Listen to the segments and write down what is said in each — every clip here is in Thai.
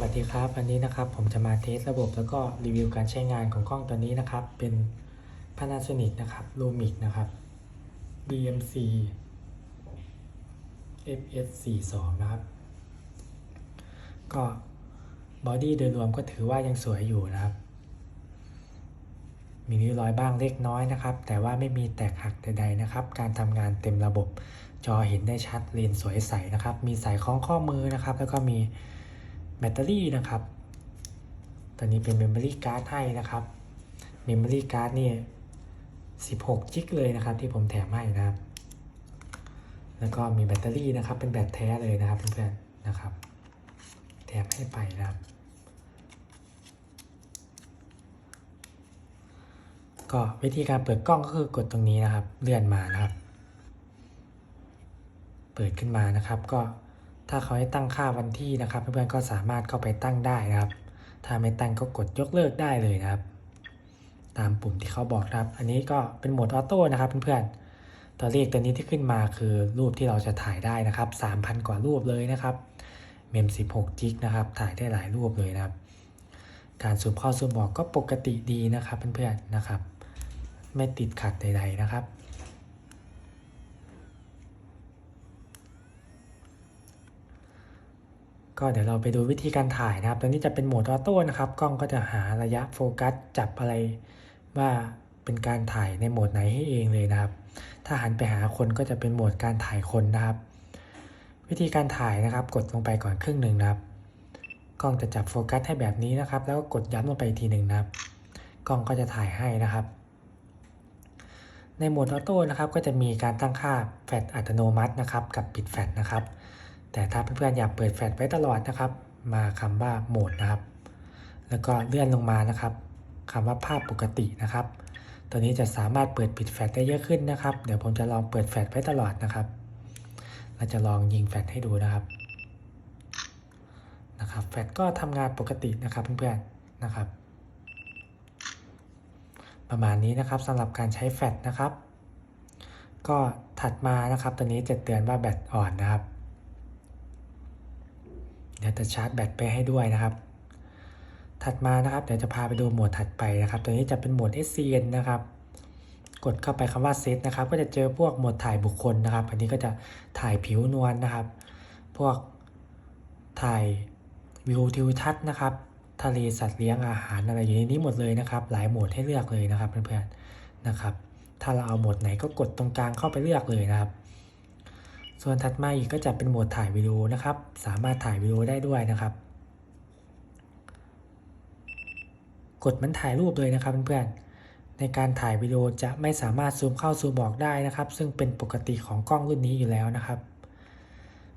วัสดีครับวันนี้นะครับผมจะมาเทสระบบแล้วก็รีวิวการใช้งานของกล้องตัวนี้นะครับ เป็น Panasonic นะครับ Lumix นะครับ BMC FS42 นะครับ ก็บอดี้โดยรวมก็ถือว่ายังสวยอยู่นะครับ มีริ้วรอยบ้างเล็กน้อยนะครับ แต่ว่าไม่มีแตกหักใดๆนะครับ การทำงานเต็มระบบจอเห็นได้ชัดเลนสวยใสนะครับ มีสายคล้องข้อมือนะครับ แล้วก็มี แบตเตอรี่นะครับตอนนี้เป็นเมมโมรี่การ์ดให้นะครับเมมโมรี่การ์ดนี่16จิกเลยนะครับที่ผมแถมให้นะครับ แล้วก็มีแบตเตอรี่นะครับ เป็นแบตแท้เลยนะครับเพื่อนๆนะครับ แถมให้ไปนะครับ ก็วิธีการเปิดกล้องก็คือกดตรงนี้นะครับ เลื่อนมานะครับ เปิดขึ้นมานะครับก็ ถ้าเขาให้ตั้งค่าวันที่นะครับ เพื่อนๆก็สามารถเข้าไปตั้งได้นะครับ ถ้าไม่ตั้งก็กดยกเลิกได้เลยนะครับ ตามปุ่มที่เขาบอกครับ อันนี้ก็เป็นโหมดออโต้นะครับเพื่อนๆตัวเลขตัวนี้ที่ขึ้นมาคือรูปที่เราจะถ่ายได้นะครับ 3,000 กว่ารูปเลยนะครับเมม 16 จิกนะครับ ถ่ายได้หลายรูปเลยนะครับ การซูมเข้าซูมออกก็ปกติดีนะครับเพื่อนๆนะครับ ไม่ติดขัดใดๆนะครับ ก็เดี๋ยวเราไปดูวิธีการถ่ายนะครับ ตัวนี้จะเป็นโหมดออโต้นะครับ กล้องก็จะหาระยะโฟกัสจับอะไรว่าเป็นการถ่ายในโหมดไหนให้เองเลยนะครับ ถ้าหันไปหาคนก็จะเป็นโหมดการถ่ายคนนะครับ วิธีการถ่ายนะครับ กดลงไปก่อนครึ่งหนึ่งนะครับ กล้องจะจับโฟกัสให้แบบนี้นะครับ แล้วก็กดย้ำลงไปอีกทีหนึ่งนะครับ กล้องก็จะถ่ายให้นะครับ ในโหมดออโต้นะครับ ก็จะมีการตั้งค่าแฟลชอัตโนมัตินะครับ กับปิดแฟลชนะครับ แต่ถ้าเพื่อนๆอยากเปิดแฟลชไว้ตลอดนะครับ มาคำว่าโหมดนะครับ แล้วก็เลื่อนลงมานะครับคำว่าภาพปกตินะครับ ตัวนี้จะสามารถเปิดปิดแฟลชได้เยอะขึ้นนะครับ เดี๋ยวผมจะลองเปิดแฟลชไว้ตลอดนะครับ เราจะลองยิงแฟลชให้ดูนะครับนะครับ แฟลชก็ทำงานปกตินะครับเพื่อนๆนะครับ ประมาณนี้นะครับสำหรับการใช้แฟลชนะครับ ก็ถัดมานะครับ ตัวนี้จะเตือนว่าแบตอ่อนนะครับ เดี๋ยวจะชาร์จแบตไปให้ด้วยนะครับ ถัดมานะครับเดี๋ยวจะพาไปดูโหมดถัดไปนะครับ ตัวนี้จะเป็นโหมด SCN นะครับ กดเข้าไปคำว่าเซตนะครับ ก็จะเจอพวกโหมดถ่ายบุคคลนะครับ อันนี้ก็จะถ่ายผิวนวลนะครับ พวกถ่ายวิวทิวทัศน์นะครับ ทะเลสัตว์เลี้ยงอาหารอะไรอยู่ในนี้หมดเลยนะครับ หลายโหมดให้เลือกเลยนะครับเพื่อนๆนะครับ ถ้าเราเอาโหมดไหนก็กดตรงกลางเข้าไปเลือกเลยนะครับ ส่วนถัดมาอีกก็จะเป็นโหมดถ่ายวิดีโอนะครับ สามารถถ่ายวิดีโอได้ด้วยนะครับ กดมันถ่ายรูปเลยนะครับเพื่อนๆ ในการถ่ายวิดีโอจะไม่สามารถซูมเข้าซูมออกได้นะครับ ซึ่งเป็นปกติของกล้องรุ่นนี้อยู่แล้วนะครับ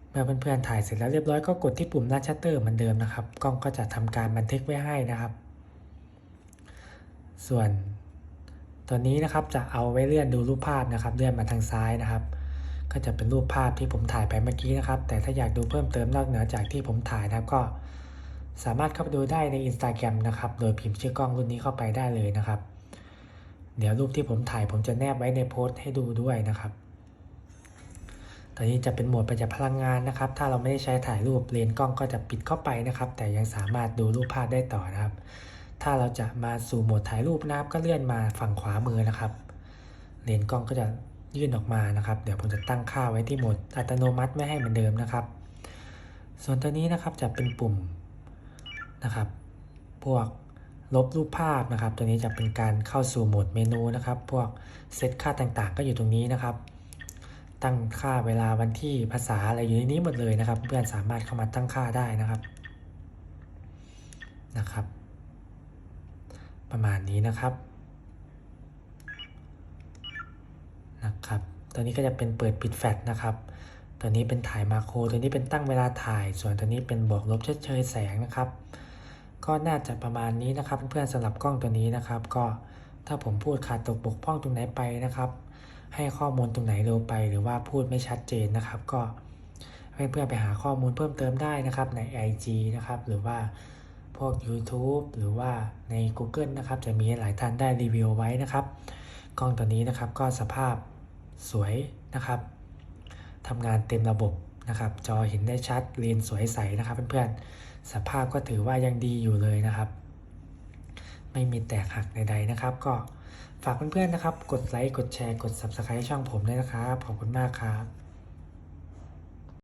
เมื่อเพื่อนๆถ่ายเสร็จแล้วเรียบร้อยก็กดที่ปุ่มหน้าชัตเตอร์เหมือนเดิมนะครับ กล้องก็จะทำการบันทึกไว้ให้นะครับ ส่วนตัวนี้นะครับจะเอาไว้เลื่อนดูรูปภาพนะครับ เลื่อนมาทางซ้ายนะครับ ก็จะเป็นรูปภาพที่ผมถ่ายไปเมื่อกี้นะครับ แต่ถ้าอยากดูเพิ่มเติมนอกเหนือจากที่ผมถ่ายนะครับก็สามารถเข้าไปดูได้ใน Instagram นะครับ โดยพิมพ์ชื่อกล้องรุ่นนี้เข้าไปได้เลยนะครับ เดี๋ยวรูปที่ผมถ่ายผมจะแนบไว้ในโพสต์ให้ดูด้วยนะครับ ตอนนี้จะเป็นโหมดประหยัดพลังงานนะครับ ถ้าเราไม่ได้ใช้ถ่ายรูปเลนกล้องก็จะปิดเข้าไปนะครับ แต่ยังสามารถดูรูปภาพได้ต่อนะครับ ถ้าเราจะมาสู่โหมดถ่ายรูปนะครับก็เลื่อนมาฝั่งขวามือนะครับ เลนกล้องก็จะ ยื่นออกมานะครับ เดี๋ยวผมจะตั้งค่าไว้ที่โหมดอัตโนมัติไม่ให้เหมือนเดิมนะครับ ส่วนตัวนี้นะครับจะเป็นปุ่มนะครับ พวกลบรูปภาพนะครับ ตัวนี้จะเป็นการเข้าสู่โหมดเมนูนะครับ พวกเซตค่าต่างๆ ก็อยู่ตรงนี้นะครับ ตั้งค่าเวลาวันที่ภาษาอะไรอยู่ในนี้หมดเลยนะครับ เพื่อนสามารถเข้ามาตั้งค่าได้นะครับนะครับ ประมาณนี้นะครับ นะครับ ตัวนี้ก็จะเป็นเปิดปิดแฟลชนะครับ ตัวนี้เป็นถ่ายมาโคร ตัวนี้เป็นตั้งเวลาถ่าย ส่วนตัวนี้เป็นบวกลบเชดเชยแสงนะครับ ก็น่าจะประมาณนี้นะครับเพื่อนๆสำหรับกล้องตัวนี้นะครับ ก็ถ้าผมพูดขาดตกบกพร่องตรงไหนไปนะครับ ให้ข้อมูลตรงไหนเร็วไป หรือว่าพูดไม่ชัดเจนนะครับ ก็เพื่อนๆไปหาข้อมูลเพิ่มเติมได้นะครับใน IG นะครับ หรือว่าพวก YouTube หรือว่าใน Google นะครับ จะมีหลายท่านได้รีวิวไว้นะครับ กล้องตัวนี้นะครับก็สภาพสวยนะครับทำงานเต็มระบบนะครับ จอเห็นได้ชัดเลนส์สวยใสนะครับเพื่อนๆสภาพก็ถือว่ายังดีอยู่เลยนะครับ ไม่มีแตกหักใดๆนะครับ ก็ฝากเพื่อนๆนะครับ กดไลค์กดแชร์กด Subscribe ช่องผมด้วยนะครับขอบคุณมากครับ